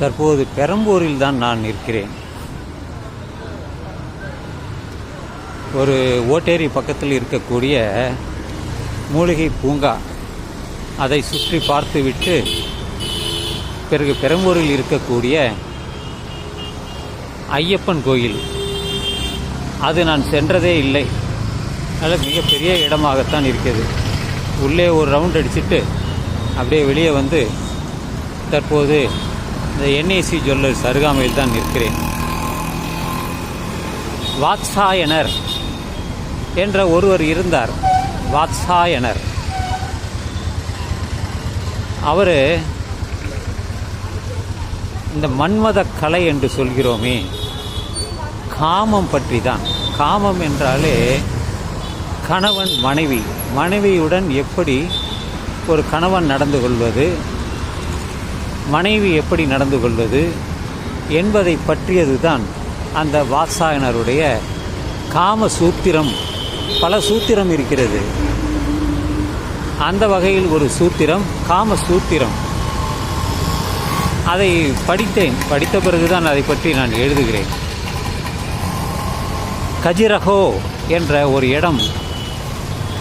தற்போது பெரம்பூரில் தான் நான் நிற்கிறேன். ஒரு ஓட்டேரி பக்கத்தில் இருக்கக்கூடிய மூலிகை பூங்கா. அதை சுற்றி பார்த்துவிட்டு பிறகு பெரம்பூரில் இருக்கக்கூடிய ஐயப்பன் கோயில். அது நான் சென்றதே இல்லை. நல்ல மிகப்பெரிய இடமாகத்தான் இருக்கிறது. உள்ளே ஒரு ரவுண்ட் அடிச்சுட்டு அப்படியே வெளியே வந்து தற்போது இந்த என்ஏசி ஜுவல்லர்ஸ் அருகாமையில் தான் நிற்கிறேன். வாத்சாயனர் என்ற ஒருவர் இருந்தார். வாத்சாயனர். அவர் இந்த மன்மத கலை என்று சொல்கிறோமே காமம் பற்றி தான் காமம் என்றாலே கணவன் மனைவி. மனைவியுடன் எப்படி ஒரு கணவன் நடந்து கொள்வது மனைவி எப்படி நடந்து கொள்வது என்பதை பற்றியது தான் அந்த வாத்சாயனருடைய காம சூத்திரம். பல சூத்திரம் இருக்கிறது. அந்த வகையில் ஒரு சூத்திரம் காம சூத்திரம். அதை படித்தேன். படித்த பிறகுதான் அதை பற்றி நான் எழுதுகிறேன். கஜிரஹோ என்ற ஒரு இடம்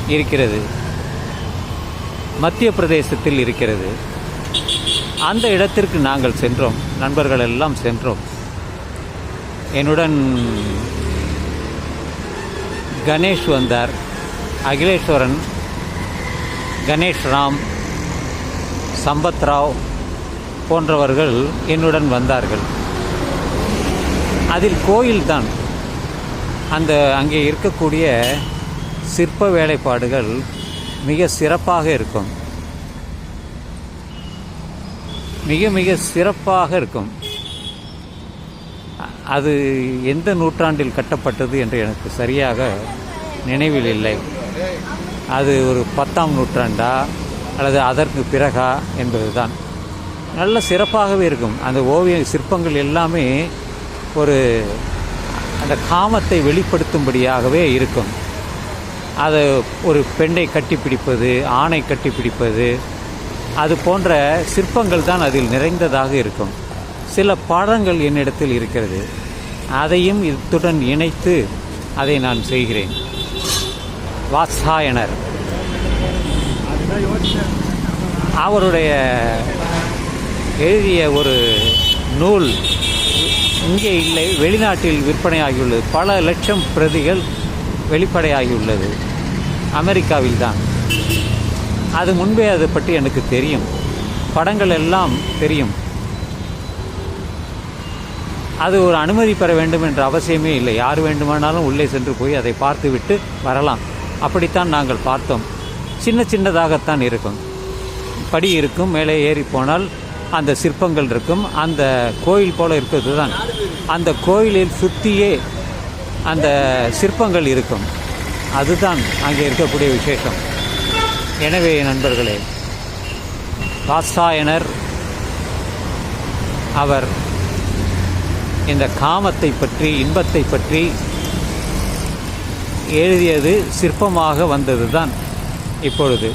இருக்கிறது. மத்திய பிரதேசத்தில் இருக்கிறது. அந்த இடத்திற்கு நாங்கள் சென்றோம். நண்பர்கள் எல்லாம் சென்றோம். என்னுடன் கணேஷ் வந்தார். அகிலேஸ்வரன் கணேஷ் ராம் சம்பத் ராவ் போன்றவர்கள் என்னுடன் வந்தார்கள். அதில் கோயில்தான் அந்த அங்கே இருக்கக்கூடிய சிற்ப வேலைப்பாடுகள் மிக சிறப்பாக இருக்கும். மிக மிக சிறப்பாக இருக்கும். அது எந்த நூற்றாண்டில் கட்டப்பட்டது என்று எனக்கு சரியாக நினைவில் இல்லை. அது ஒரு பத்தாம் நூற்றாண்டா அல்லது அதற்கு பிறகா என்பதுதான். நல்ல சிறப்பாகவே இருக்கும். அந்த ஓவிய சிற்பங்கள் எல்லாமே ஒரு அந்த காமத்தை வெளிப்படுத்தும்படியாகவே இருக்கும். அதை ஒரு பெண்ணை கட்டிப்பிடிப்பது ஆணை கட்டிப்பிடிப்பது அது போன்ற சிற்பங்கள் தான் அதில் நிறைந்ததாக இருக்கும். சில பாடங்கள் என்னிடத்தில் இருக்கிறது. அதையும் இத்துடன் இணைத்து அதை நான் செய்கிறேன். வாசாயனர். அவருடைய எழுதிய ஒரு நூல் இங்கே இல்லை வெளிநாட்டில் விற்பனையாகியுள்ளது. பல லட்சம் பிரதிகள் வெளிப்படையாகியுள்ளது. அமெரிக்காவில் தான். அது முன்பே அதை பற்றி எனக்கு தெரியும். படங்கள் எல்லாம் தெரியும். அது ஒரு அனுமதி பெற வேண்டும் என்ற அவசியமே இல்லை. யார் வேண்டுமானாலும் உள்ளே சென்று போய் அதை பார்த்துவிட்டு வரலாம். அப்படித்தான் நாங்கள் பார்த்தோம். சின்ன சின்னதாகத்தான் இருக்கும். படி இருக்கும் மேலே ஏறி போனால் அந்த சிற்பங்கள் இருக்கும். அந்த கோயில் போல இருக்கிறது தான் அந்த கோயிலில் சுற்றியே அந்த சிற்பங்கள் இருக்கும். அதுதான் அங்கே இருக்கக்கூடிய விசேஷம். எனவே நண்பர்களே ராசாயனர் அவர் இந்த காமத்தை பற்றி இன்பத்தை பற்றி எழுதியது சிற்பமாக வந்தது தான் இப்பொழுது.